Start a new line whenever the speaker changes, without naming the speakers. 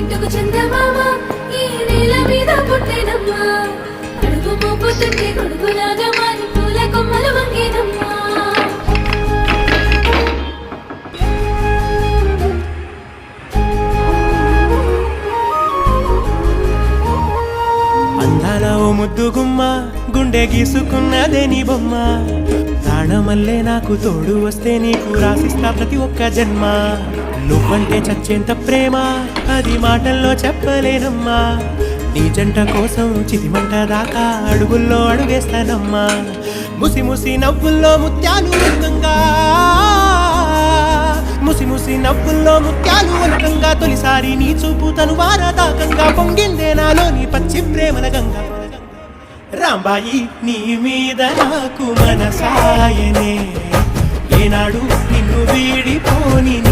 పుట్టింటుకు చందమామ ఈ నేల మీద పుట్టినమ్మా. అడుగు మోపుతుంటే కొడుకులాగా మారి పూల కొమ్మలు వంగేనమ్మా.
అందాల ఓ ముద్దు గుమ్మ గుండె గీసుకున్నదే నీ బొమ్మ. ప్రాణమల్లే నాకు తోడు వస్తే నీకు రాసిస్తా ప్రతి ఒక్క జన్మ. నువ్వంటే చచ్చేంత ప్రేమ అది మాటల్లో చెప్పలేనమ్మా. నీ జంట కోసం చితిమంట దాకా అడుగుల్లో అడుగేస్తానమ్మా. ముసి ముసి నవ్వుల్లో ముత్యాలు ముసి ముసి నవ్వుల్లో ముత్యాలు అనకంగా తొలిసారి నీ చూపు తను వారదాకంగా పొంగిందే నాలో నీ పచ్చి ప్రేమల గంగా. రాంబాయి నీ మీద నాకు మనసాయనే. ఏనాడు నిన్ను వీడిపోని